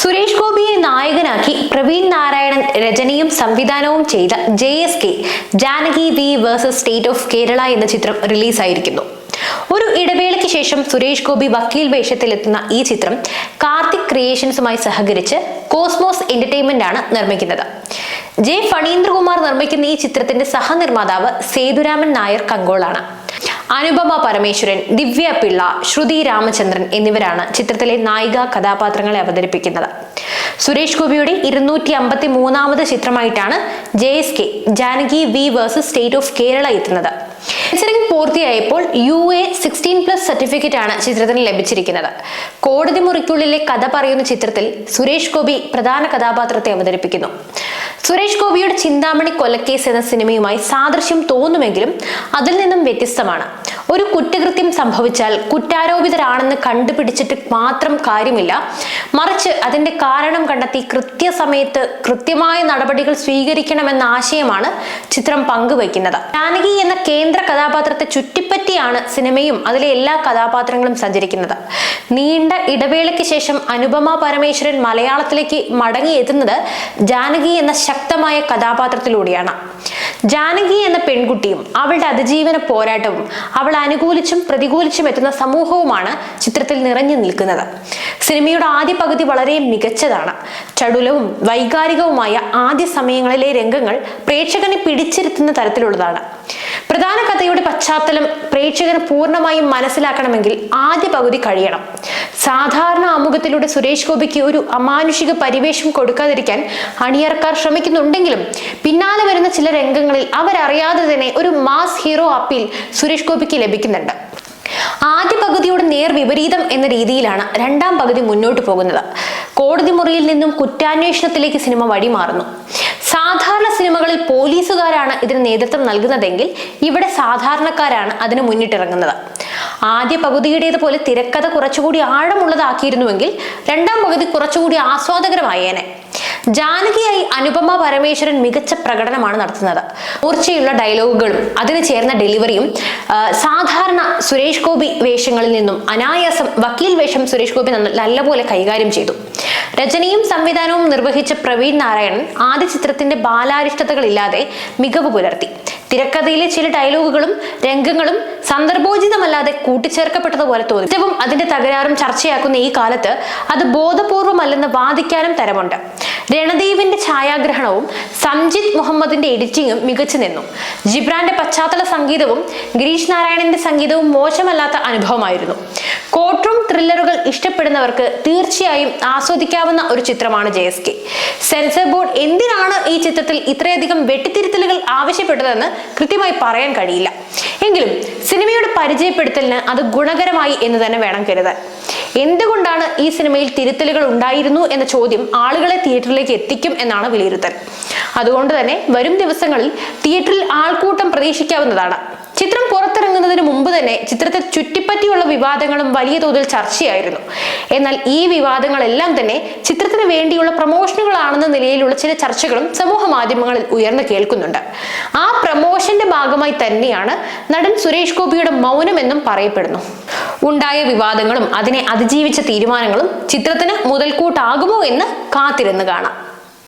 സുരേഷ് ഗോപിയെ നായകനാക്കി പ്രവീൺ നാരായണൻ രചനയും സംവിധാനവും ചെയ്ത J S K Janaki V versus state of Kerala എന്ന ചിത്രം റിലീസായിരിക്കുന്നു. ഒരു ഇടവേളയ്ക്ക് ശേഷം സുരേഷ് ഗോപി വക്കീൽ വേഷത്തിലെത്തുന്ന ഈ ചിത്രം കാർത്തിക് ക്രിയേഷൻസുമായി സഹകരിച്ച് കോസ്മോസ് എന്റർടൈൻമെന്റ് ആണ് നിർമ്മിക്കുന്നത്. ജെ ഫണീന്ദ്രകുമാർ നിർമ്മിക്കുന്ന ഈ ചിത്രത്തിന്റെ സഹനിർമ്മാതാവ് സേതുരാമൻ നായർ കങ്കോളാണ്. അനുപമ പരമേശ്വരൻ ദിവ്യ പിള്ള ശ്രുതി രാമചന്ദ്രൻ എന്നിവരാണ് ചിത്രത്തിലെ നായിക കഥാപാത്രങ്ങളെ അവതരിപ്പിക്കുന്നത്. സുരേഷ് ഗോപിയുടെ ഇരുന്നൂറ്റി അമ്പത്തി മൂന്നാമത് ചിത്രമായിട്ടാണ് J S K Janaki V versus state of Kerala എത്തുന്നത്. Censoring പൂർത്തിയായപ്പോൾ U A sixteen plus certificate ആണ് ചിത്രത്തിന് ലഭിച്ചിരിക്കുന്നത്. കോടതി മുറിക്കുള്ളിലെ കഥ പറയുന്ന ചിത്രത്തിൽ സുരേഷ് ഗോപി പ്രധാന കഥാപാത്രത്തെ അവതരിപ്പിക്കുന്നു. സുരേഷ് ഗോപിയുടെ ചിന്താമണി കൊലക്കേസ് എന്ന സിനിമയുമായി സാദൃശ്യം തോന്നുമെങ്കിലും അതിൽ നിന്നും വ്യത്യസ്തമാണ്. ഒരു കുറ്റകൃത്യം സംഭവിച്ചാൽ കുറ്റാരോപിതരാണെന്ന് കണ്ടുപിടിച്ചിട്ട് മാത്രം കാര്യമില്ല. മറിച്ച് അതിന്റെ കാരണം കണ്ടെത്തി കൃത്യസമയത്ത് കൃത്യമായ നടപടികൾ സ്വീകരിക്കണമെന്ന ആശയമാണ് ചിത്രം പങ്കുവയ്ക്കുന്നത്. ജാനകി എന്ന കേന്ദ്ര കഥാപാത്രത്തെ ചുറ്റിപ്പറ്റിയാണ് സിനിമയും അതിലെ എല്ലാ കഥാപാത്രങ്ങളും സഞ്ചരിക്കുന്നത്. നീണ്ട ഇടവേളയ്ക്ക് ശേഷം അനുപമ പരമേശ്വരൻ മലയാളത്തിലേക്ക് മടങ്ങിയെത്തുന്നത് ജാനകി എന്ന ശക്തമായ കഥാപാത്രത്തിലൂടെയാണ്. ജാനകി എന്ന പെൺകുട്ടിയും അവളുടെ അതിജീവന പോരാട്ടവും അവൾ അനുകൂലിച്ചും പ്രതികൂലിച്ചും എത്തുന്ന സമൂഹവുമാണ് ചിത്രത്തിൽ നിറഞ്ഞു നിൽക്കുന്നത്. സിനിമയുടെ ആദ്യ പകുതി വളരെ മികച്ചതാണ്. ചടുലവും വൈകാരികവുമായ ആദ്യ സമയങ്ങളിലെ രംഗങ്ങൾ പ്രേക്ഷകനെ പിടിച്ചിരുത്തുന്ന തരത്തിലുള്ളതാണ്. പ്രധാന കഥയുടെ പശ്ചാത്തലം പ്രേക്ഷകന് പൂർണമായും മനസ്സിലാക്കണമെങ്കിൽ ആദ്യ പകുതി കഴിയണം. സാധാരണ ആമുഖത്തിലൂടെ സുരേഷ് ഗോപിക്ക് ഒരു അമാനുഷിക പരിവേഷം കൊടുക്കാതിരിക്കാൻ അണിയറക്കാർ ശ്രമിക്കുന്നുണ്ടെങ്കിലും പിന്നാലെ വരുന്ന ചില രംഗങ്ങളിൽ അവരറിയാതെ തന്നെ ഒരു മാസ് ഹീറോ അപ്പീൽ സുരേഷ് ഗോപിക്ക് ലഭിക്കുന്നുണ്ട്. ആദ്യ പകുതിയുടെ നേർ വിപരീതം എന്ന രീതിയിലാണ് രണ്ടാം പകുതി മുന്നോട്ട് പോകുന്നത്. കോടതി മുറിയിൽ നിന്നും കുറ്റാന്വേഷണത്തിലേക്ക് സിനിമ വഴിമാറുന്നു. സിനിമകളിൽ പോലീസുകാരാണ് ഇതിന് നേതൃത്വം നൽകുന്നതെങ്കിൽ ഇവിടെ സാധാരണക്കാരാണ് അതിന് മുന്നിട്ടിറങ്ങുന്നത്. ആദ്യ പകുതിയുടേതുപോലെ തിരക്കഥ കുറച്ചുകൂടി ആഴമുള്ളതാക്കിയിരുന്നുവെങ്കിൽ രണ്ടാം പകുതി കുറച്ചുകൂടി ആസ്വാദകരമായേനെ. ജാനകിയായി അനുപമ പരമേശ്വരൻ മികച്ച പ്രകടനമാണ് നടത്തുന്നത്. മൂർച്ചയുള്ള ഡയലോഗുകളും അതിന് ചേർന്ന ഡെലിവറിയും സാധാരണ സുരേഷ് ഗോപി വേഷങ്ങളിൽ നിന്നും അനായാസം വക്കീൽ വേഷം സുരേഷ് ഗോപി നല്ലപോലെ കൈകാര്യം ചെയ്തു. രചനയും സംവിധാനവും നിർവഹിച്ച പ്രവീൺ നാരായണൻ ആദ്യ ചിത്രത്തിന്റെ ബാലാരിഷ്ടതകളില്ലാതെ മികവ് പുലർത്തി. തിരക്കഥയിലെ ചില ഡയലോഗുകളും രംഗങ്ങളും സന്ദർഭോചിതമല്ലാതെ കൂട്ടിച്ചേർക്കപ്പെട്ടതുപോലെ തോന്നി. ഏറ്റവും അതിന്റെ തകരാറും ചർച്ചയാക്കുന്ന ഈ കാലത്ത് അത് ബോധപൂർവമല്ലെന്ന് വാദിക്കാനും തരമുണ്ട്. രണദീപിന്റെ ഛായാഗ്രഹണവും സംജിത് മുഹമ്മദിന്റെ എഡിറ്റിംഗും മികച്ചു നിന്നു. ജിബ്രാന്റെ പശ്ചാത്തല സംഗീതവും ഗിരീഷ് നാരായണന്റെ സംഗീതവും മോശമല്ലാത്ത അനുഭവമായിരുന്നു. കോട്ടും ത്രില്ലറുകൾ ഇഷ്ടപ്പെടുന്നവർക്ക് തീർച്ചയായും ആസ്വദിക്കാവുന്ന ഒരു ചിത്രമാണ് J S K. Censor board എന്തിനാണ് ഈ ചിത്രത്തിൽ ഇത്രയധികം വെട്ടിത്തിരുത്തലുകൾ ആവശ്യപ്പെട്ടതെന്ന് കൃത്യമായി പറയാൻ കഴിയില്ല. എങ്കിലും സിനിമയുടെ പരിചയപ്പെടുത്തലിന് അത് ഗുണകരമായി എന്ന് തന്നെ വേണം കരുതാൻ. എന്തുകൊണ്ടാണ് ഈ സിനിമയിൽ തിരുത്തലുകൾ ഉണ്ടായിരുന്നു എന്ന ചോദ്യം ആളുകളെ തിയേറ്ററിലേക്ക് എത്തിക്കും എന്നാണ് വിലയിരുത്തൽ. അതുകൊണ്ട് തന്നെ വരും ദിവസങ്ങളിൽ തിയേറ്ററിൽ ആൾക്കൂട്ടം പ്രതീക്ഷിക്കാവുന്നതാണ്. ചിത്രം പുറത്തിറങ്ങുന്നതിന് മുമ്പ് തന്നെ ചിത്രത്തെ ചുറ്റിപ്പറ്റിയുള്ള വിവാദങ്ങളും വലിയ തോതിൽ ചർച്ചയായിരുന്നു. എന്നാൽ ഈ വിവാദങ്ങളെല്ലാം തന്നെ ചിത്രത്തിന് വേണ്ടിയുള്ള പ്രമോഷനുകളാണെന്ന നിലയിലുള്ള ചില ചർച്ചകളും സമൂഹ മാധ്യമങ്ങളിൽ ഉയർന്നു കേൾക്കുന്നുണ്ട്. ആ പ്രമോഷന്റെ ഭാഗമായി തന്നെയാണ് നടൻ സുരേഷ് ഗോപിയുടെ മൗനമെന്നും പറയപ്പെടുന്നു. ഉണ്ടായ വിവാദങ്ങളും അതിനെ അതിജീവിച്ച തീരുമാനങ്ങളും ചിത്രത്തിന് മുതൽക്കൂട്ടാകുമോ എന്ന് കാത്തിരുന്ന് കാണാം.